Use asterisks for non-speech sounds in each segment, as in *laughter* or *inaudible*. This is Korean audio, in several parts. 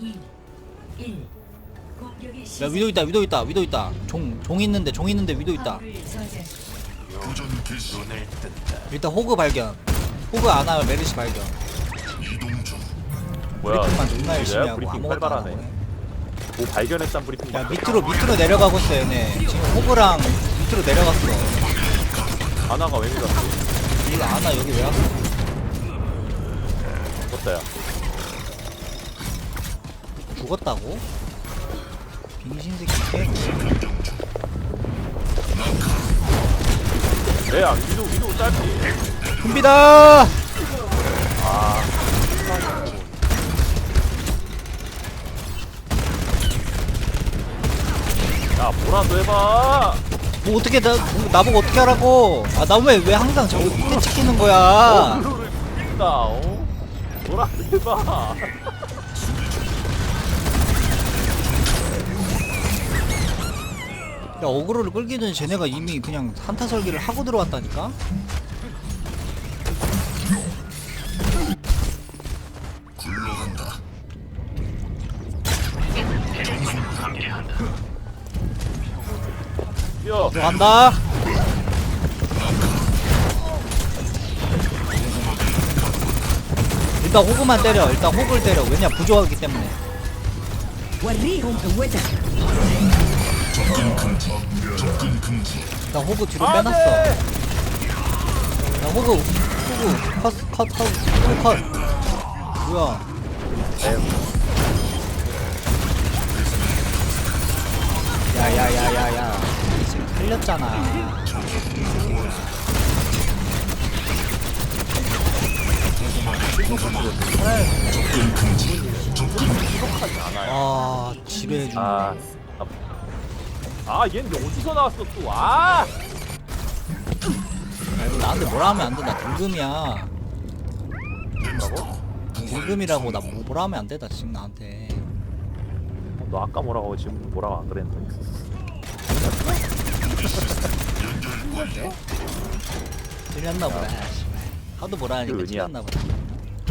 2, 1. 공격의 야 시작. 위도 있다 위도 있다 위도 있다 종 종 있는데 종 있는데 위도 있다 화물을 저장. 눈을 뜬다. 일단 호그 발견 호그 아나 메르시 발견 뭐야? 브리핑만 존나 열심히? 하고 브리핑 아무것도 안 하고 활발하네. 뭐 발견했단 브리핑. 야 밑으로 밑으로 내려가고 있어 얘네 지금 호그랑 밑으로 내려갔어 하나가 왜 밀었어? 이거 아나 여기 왜 왔어 죽었다 야. 죽었다고? 빙신 새끼 개 왜야? 위도 위도 짧지. 준비다 아. 야 뭐라도 해봐. 뭐 어떻게 나 나보고 어떻게 하라고 아 나 왜 왜 항상 저기 밑에 찍히는 거야 어그로를 다 어? 뭐라도 해봐. 야 어그로를 끌기 전에 쟤네가 이미 그냥 한타 설계를 하고 들어왔다니까? 야. 들어간다. 일단 호그만 때려. 일단 호그를 때려. 왜냐 부조하기 때문에 일단 호그 뒤로 안 빼놨어 돼! 야 호그 호그 컷컷 컷 호그 컷 뭐야 야야야야야 지금 살렸잖아 아 지뢰 중 아. 아, 아 얘는 어디서 나왔어 또? 아. 말고 나한테 뭐라 하면 안 돼. 나 불금이야. 뭐라고? 불금이라고 나 뭐- 뭐라 하면 안 돼. 나 지금 나한테. 어, 너 아까 뭐라고 하고 지금 뭐라고 안 그랬는데? 들렸나 보다. 하도 뭐라 하니까 그 은이야. 틀렸나 보다.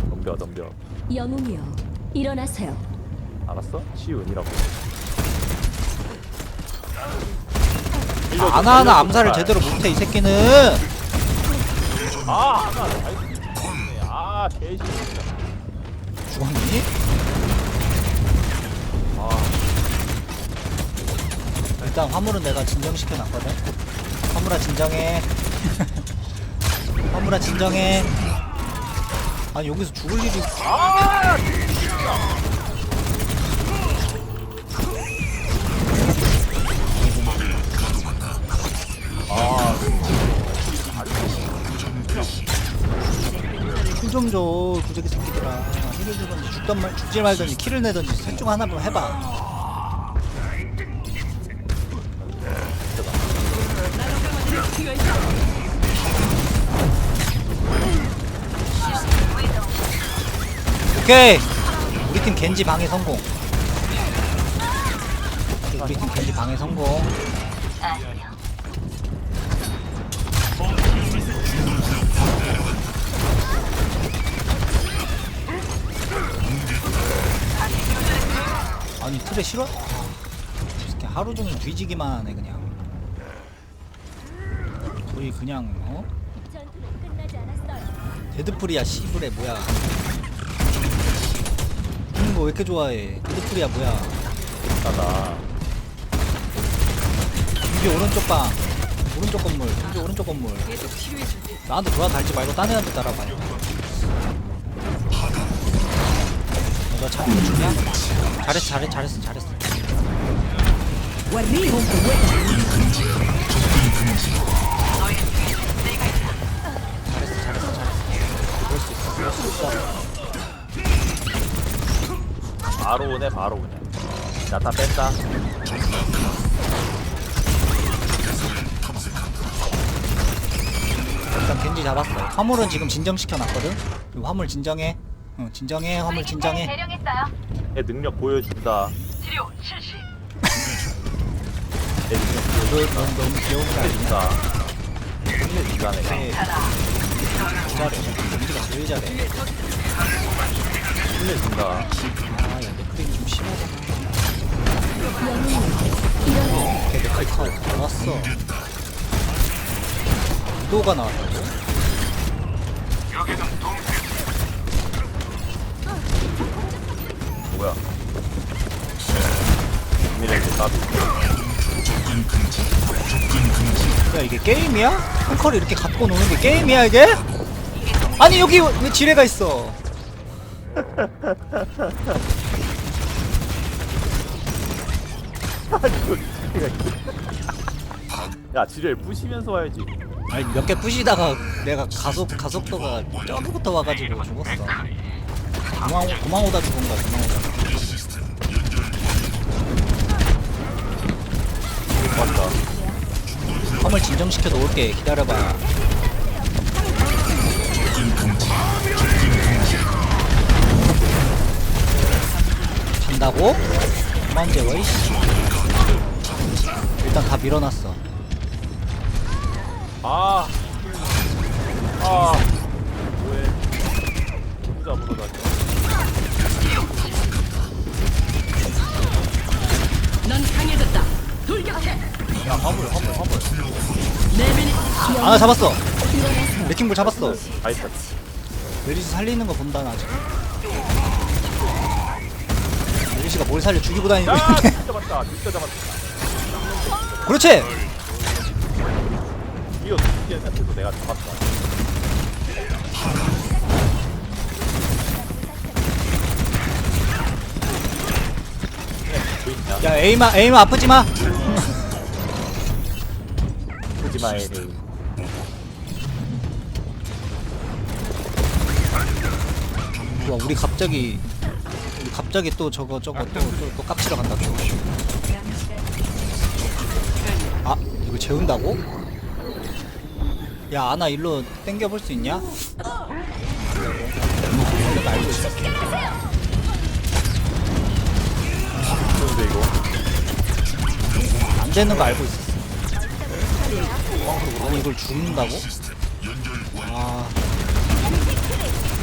덤벼 덤벼. 영웅이여 일어나세요 알았어? 시은이라고. 아, 하나하나 암살을 제대로 못해 이 새끼는. 아 하나 잘. 아 개시. 죽었니? 아 일단 화물은 내가 진정시켜 놨거든. 화물아 진정해. *laughs* 화물아 진정해. 아니 여기서 죽을 일이 아! 힐좀줘 구제기 새끼들아 힐을 주던지 죽던 말 죽지 말던지 킬을 내던지 셋중 하나만 해봐. 오케이. 우리 팀 겐지 방해 성공. 우리 팀 겐지 방해 성공 틀에 싫어? 이렇게 하루 종일 뒤지기만 하네 그냥. 거의 그냥 어? 데드풀이야 씨부레 뭐야. 죽는 거왜 이렇게 좋아해? 데드풀이야 뭐야. 나다. 준비 오른쪽 방. 오른쪽 건물. 준비 오른쪽 건물. 나한테 돌아 달지 말고 딴 애한테 따라봐 너 죽냐? 잘했어 잘했어 잘했어 잘했어 잘했어 잘했어 잘했어 그럴 수 있어 그럴 수 있어 바로 오네 바로 오네. 나타 뺀다. 일단 겐지 잡았어. 화물은 지금 진정시켜 놨거든. 이 화물 진정해. 어, 진정해 화물 진정해 네, 대령했어요. 능력 보여준다. 치료 실시. 내 능력 보여준다. 어, 너무, 귀여운 거 아니야? 보여준다. 애가 잘해 연기가 제일 잘해 힘내준다. 아 연기 크림이 좀 심하다 어, 어, 걔 내가 컷 알았어 위도가 나왔다고? 여기는 도 뭐야? 미래의 나비. 야 이게 게임이야? 펑커를 이렇게 갖고 노는 게 게임이야 이게? 아니 여기 왜 지뢰가 있어 *laughs* 야 지뢰 부시면서 와야지. 아니 몇 개 부시다가 내가 가속 가속도가 저기부터 와가지고 죽었어 도망 도망 오다 죽은 거야 도망 오다 맞다. 컴을 진정시켜 놓을게 기다려봐 잔다고? 그만 재워 이씨 일단 다 밀어놨어 아. 아. 뭐해? 누구 잡으러 다녀? 넌 강해졌다. 돌격해. 야 화물 화물 화물. 내면이 아나 잡았어 레킹볼 잡았어 나이스. 메리시 살리는 거 본다 나 지금 메리시가 뭘 살려 죽이고 다니는 야 거야 진짜 맞다. 진짜 잡았다. 그렇지 이거 두개 내가 잡았다. 에이마 에이마 아프지마 보지마 에이. 와 우리 갑자기 우리 갑자기 또 저거 저거 또또 또 깝치러 간다 또. 아 이걸 재운다고? 야 아나 일로 땡겨 볼 수 있냐? 이거 알고 있어. 좋은데 이거. 안 되는 거 알고 있었어. 아니 이걸 죽는다고? 아.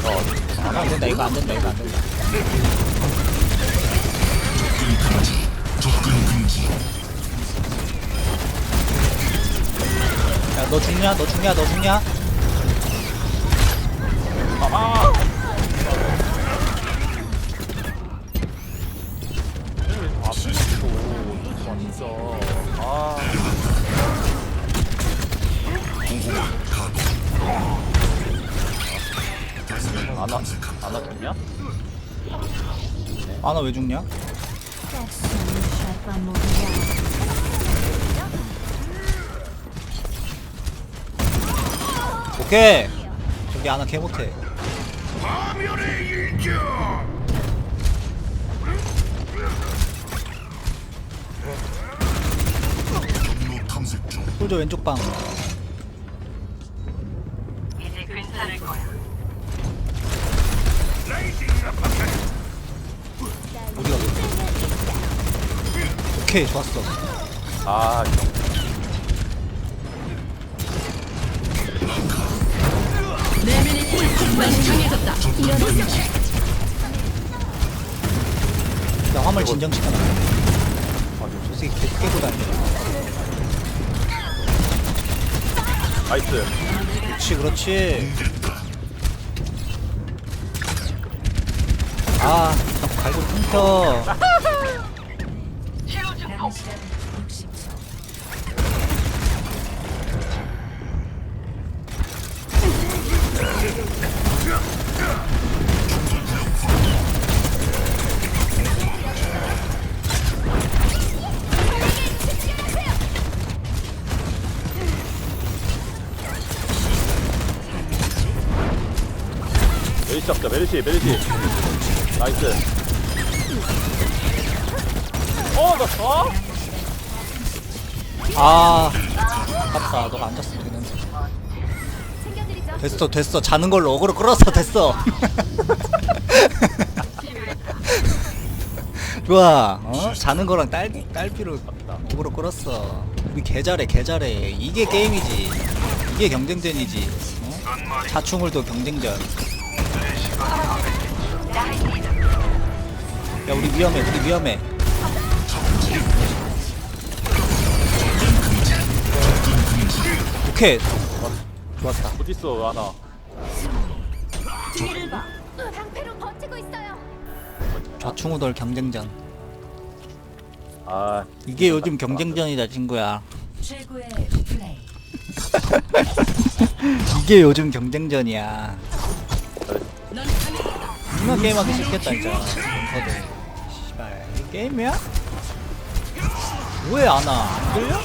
어, 안 된다 이거 안 된다 이거 안 된다. 야너 죽냐? 너 죽냐? 너 죽냐? 아나 왜 죽냐? 오케이. 저기 아나 개 못해. 솔저 왼쪽 방 오케이 좋았어. 아. 나 화물 진정시켜놔. 저 새끼 계속 깨고 다녀 나이스. 그렇지 그렇지. 아 자꾸 갈고 끊겨 *laughs* 남은 시간 60초. 메리시 잡자 메리시 메리시. 나이스. 어, 나, 어? 아 아깝다. 너가 앉았으면 되는데. 됐어 됐어. 자는 걸로 어그로 끌었어 됐어. *laughs* 좋아. 어? 자는 거랑 딸, 딸피로 어그로 끌었어. 우리 개잘해 개잘해. 이게 게임이지. 이게 경쟁전이지. 어? 자충을도 경쟁전. 야 우리 위험해 우리 위험해 오케이 좋았다 어딨어 하나 뒤를 봐. 방패로 버티고 있어요. 좌충우돌 경쟁전 아 이게 요즘 경쟁전이다 친구야 최고의 플레이. *laughs* 이게 요즘 경쟁전이야. 이만 게임하기 싫겠다 진짜 씨발 이 게임이야? 왜 안 와? 안 들려?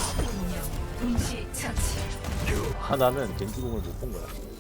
하나는 겐지공을 못 본 거야